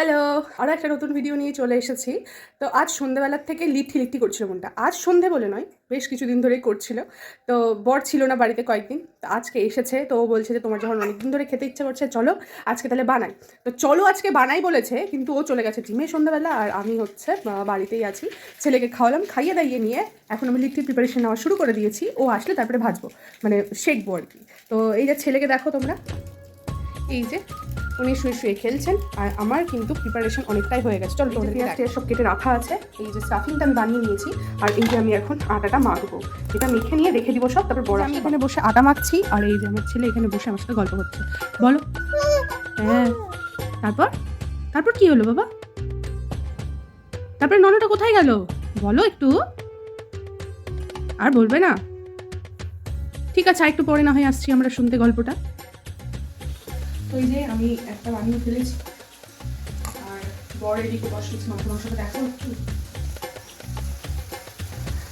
Hello আরও একটা নতুন ভিডিও নিয়ে চলে এসেছি। তো আজ সন্ধ্যেবেলার থেকে লিট্টি লিট্টি করছিল মনটা। আজ সন্ধে বলে নয়, বেশ কিছুদিন ধরেই করছিল। তো বর ছিল না বাড়িতে কয়েকদিন, তো আজকে এসেছে, তো ও বলছে যে তোমার যখন অনেকদিন ধরে খেতে ইচ্ছা করছে, চলো আজকে তাহলে বানাই। তো চলো আজকে বানাই বলেছে, কিন্তু ও চলে গেছে জিমে সন্ধ্যাবেলা, আর আমি হচ্ছে বাড়িতেই আছি। ছেলেকে খাওয়ালাম, খাইয়ে দাইয়ে নিয়ে এখন আমি লিট্টির প্রিপারেশন নেওয়া শুরু করে দিয়েছি। ও আসলে তারপরে ভাজবো মানে শেকবো আর কি। তো এই যে ছেলেকে দেখো তোমরা, এই যে উনি শুয়ে শুয়ে খেলছেন আর আমার কিন্তু প্রিপারেশন অনেকটাই হয়ে গেছে। চলো তোমাদের পেঁয়াজ টেয়াজ সব কেটে রাখা আছে এই যে স্টাফিংটা আমি বানিয়ে নিয়েছি আর এই যে আমি এখন আটাটা মাখবো। এটা মেখে নিয়ে রেখে দিব সব তারপর বড় আমি এখানে বসে আটা মাখছি আর এই যে আমার ছেলে এখানে বসে আমার সাথে গল্প করছে। বলো। হ্যাঁ। তারপর? তারপর কি হলো বাবা? তারপরে ননটা কোথায় গেল? বলো একটু। আর বলবে না। ঠিক আছে একটু পরে না হয় আসছি আমরা শুনতে গল্পটা। তো এই যে আমি একটা বানিয়ে ফেলেছি। আর বড় এদিকে বসেছি মাংস মাংসটা দেখো একটু।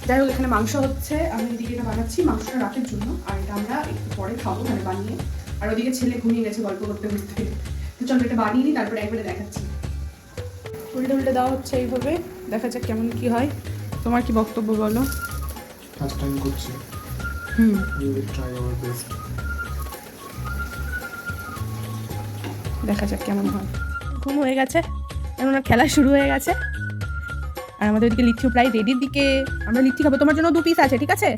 যাই হোক এখানে মাংস হচ্ছে আমি এদিকে এটা বানাচ্ছি মাংসটা রাতের জন্য আর এটা আমরা একটু পরে খাব মানে বানিয়ে। আর ওদিকে ছেলে ঘুমিয়ে গেছে গল্প করতে করতে। তো চলো এটা বানিয়ে নিই তারপরে একবারে দেখাচ্ছি। উল্টে উল্টে দেওয়া হচ্ছে এইভাবে দেখা যাক কেমন কি হয়। তোমার কি বক্তব্য বলো? ফার্স্ট টাইম করছি। হুম। We will try our best দেখা যাক কেমন হয়। ঘুম হয়ে গেছে এখন ওনার খেলা শুরু হয়ে গেছে। আর আমাদের ওদিকে লিচু প্রায় রেডির দিকে, আমরা লিচি খাব। তোমার জন্য দু পিস আছে, ঠিক আছে?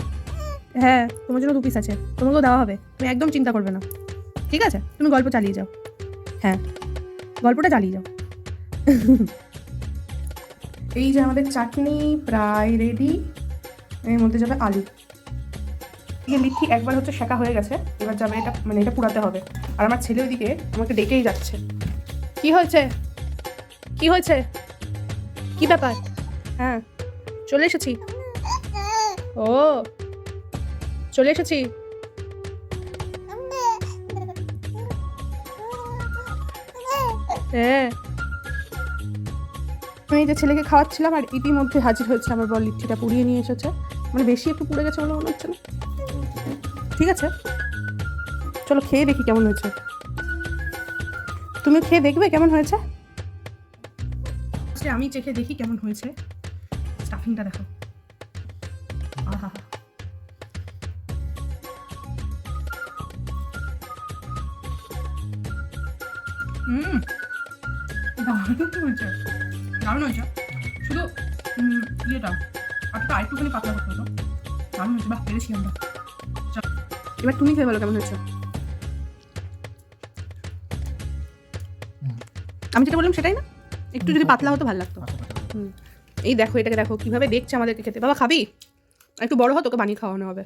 হ্যাঁ তোমার জন্য দু পিস আছে। তোমাকেও দেওয়া হবে, তুমি একদম চিন্তা করবে না। ঠিক আছে? তুমি গল্প চালিয়ে যাও। হ্যাঁ গল্পটা চালিয়ে যাও। এই যে আমাদের চাটনি প্রায় রেডি এর মধ্যে যাবে আলু। এই লিচি একবার হচ্ছে শেখা হয়ে গেছে এবার যাবে এটা মানে এটা পুরাতে হবে। আর আমার ছেলে ওইদিকে আমাকে ডেকেই যাচ্ছে। কি হয়েছে? কি হয়েছে? কি ব্যাপার? হ্যাঁ। চলে এসেছি। ও চলে এসেছি। হ্যাঁ। আমি এই যে ছেলেকে খাওয়াচ্ছিলাম আর ইতিমধ্যে হাজির হয়েছে আমার বল লিট্টিটা পুড়িয়ে নিয়ে এসেছে। মানে বেশি একটু পুড়ে গেছে বলে মনে হচ্ছে না। ঠিক আছে। চলো খেয়ে দেখি কেমন হয়েছে। তুমি খেয়ে দেখবে কেমন হয়েছে। আমি চেখে দেখি কেমন হয়েছে। স্টাফিংটা দেখো। আহা। হুম। দারুণ হয়েছে। দারুণ হয়েছে। শুধু ইয়েটা। আটটা আরেকটুখানি পাতলা করতে হতো। দারুণ হয়েছে বাহ পেরেছি আমরা এবার তুমি খেয়ে বলো কেমন হয়েছে। আমি যেটা বললাম সেটাই না? একটু যদি পাতলা হতো ভালো লাগতো। হুম। এই দেখো এটাকে দেখো কীভাবে দেখছে আমাদেরকে খেতে। বাবা খাবি? একটু বড় হতো তোকে বানিয়ে খাওয়ানো হবে।